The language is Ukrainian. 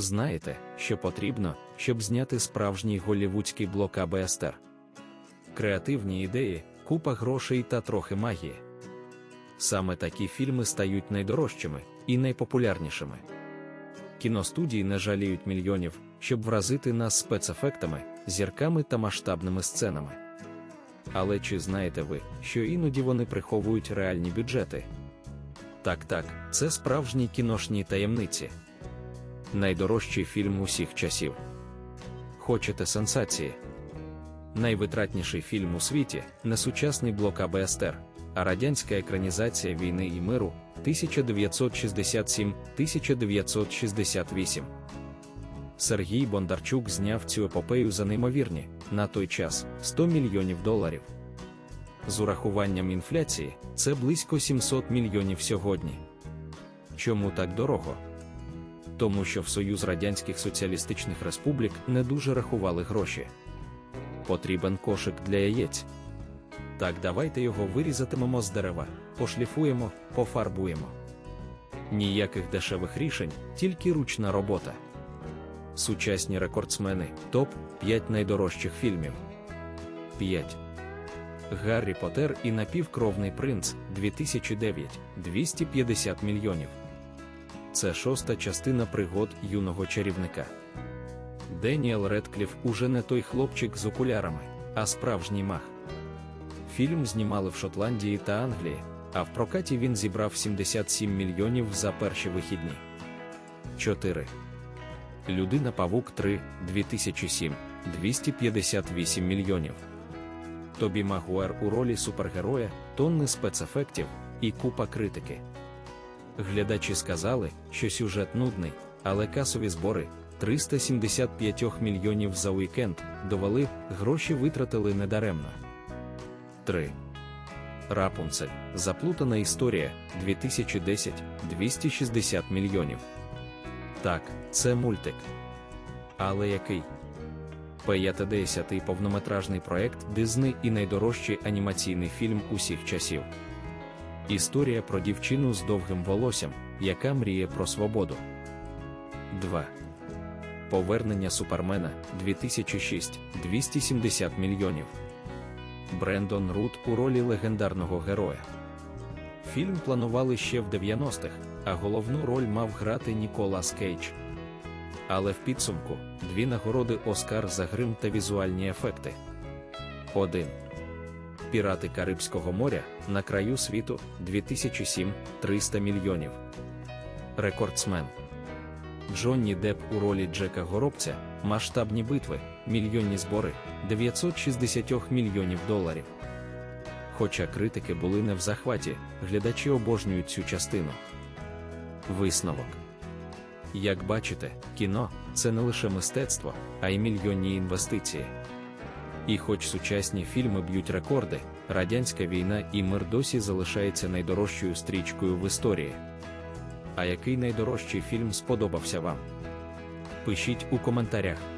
Знаєте, що потрібно, щоб зняти справжній голівудський блок АБСТР? Креативні ідеї, купа грошей та трохи магії. Саме такі фільми стають найдорожчими і найпопулярнішими. Кіностудії не жаліють мільйонів, щоб вразити нас спецефектами, зірками та масштабними сценами. Але чи знаєте ви, що іноді вони приховують реальні бюджети? Так, так, це справжні кіношні таємниці. Найдорожчий фільм усіх часів. Хочете сенсації? Найвитратніший фільм у світі не сучасний блок АБСТР, а радянська екранізація війни і миру 1967-1968. Сергій Бондарчук зняв цю епопею за неймовірні, на той час 100 мільйонів доларів. З урахуванням інфляції це близько 700 мільйонів сьогодні. Чому так дорого? Тому що в Союз Радянських Соціалістичних Республік не дуже рахували гроші. Потрібен кошик для яєць. Так, давайте його вирізатимемо з дерева, пошліфуємо, пофарбуємо. Ніяких дешевих рішень, тільки ручна робота. Сучасні рекордсмени топ 5 найдорожчих фільмів. 5. Гаррі Поттер і напівкровний принц 2009 250 мільйонів. Це шоста частина пригод юного чарівника. Деніел Редкліф уже не той хлопчик з окулярами, а справжній мах. Фільм знімали в Шотландії та Англії, а в прокаті він зібрав 77 мільйонів за перші вихідні. 4. Людина Павук 3 2007 258 мільйонів. Тобі Магуер у ролі супергероя, тонни спецефектів і купа критики. Глядачі сказали, що сюжет нудний, але касові збори 375 мільйонів за уікенд довели, гроші витратили недаремно. 3. Рапунцель. Заплутана історія 2010 260 мільйонів. Так, це мультик. Але який? 50-й повнометражний проект Дизни і найдорожчий анімаційний фільм усіх часів. Історія про дівчину з довгим волоссям, яка мріє про свободу. 2. Повернення Супермена 2006 270 мільйонів. Брендон Рут у ролі легендарного героя. Фільм планували ще в 90-х, а головну роль мав грати Ніколас Кейдж. Але в підсумку дві нагороди Оскар за грим та візуальні ефекти. 1. Пірати Карибського моря на краю світу 2007 300 мільйонів. Рекордсмен. Джонні Депп у ролі Джека Горобця, масштабні битви, мільйонні збори 960 мільйонів доларів. Хоча критики були не в захваті, глядачі обожнюють цю частину. Висновок. Як бачите, кіно це не лише мистецтво, а й мільйонні інвестиції. І хоч сучасні фільми б'ють рекорди, радянська війна і мир досі залишається найдорожчою стрічкою в історії. А який найдорожчий фільм сподобався вам? Пишіть у коментарях.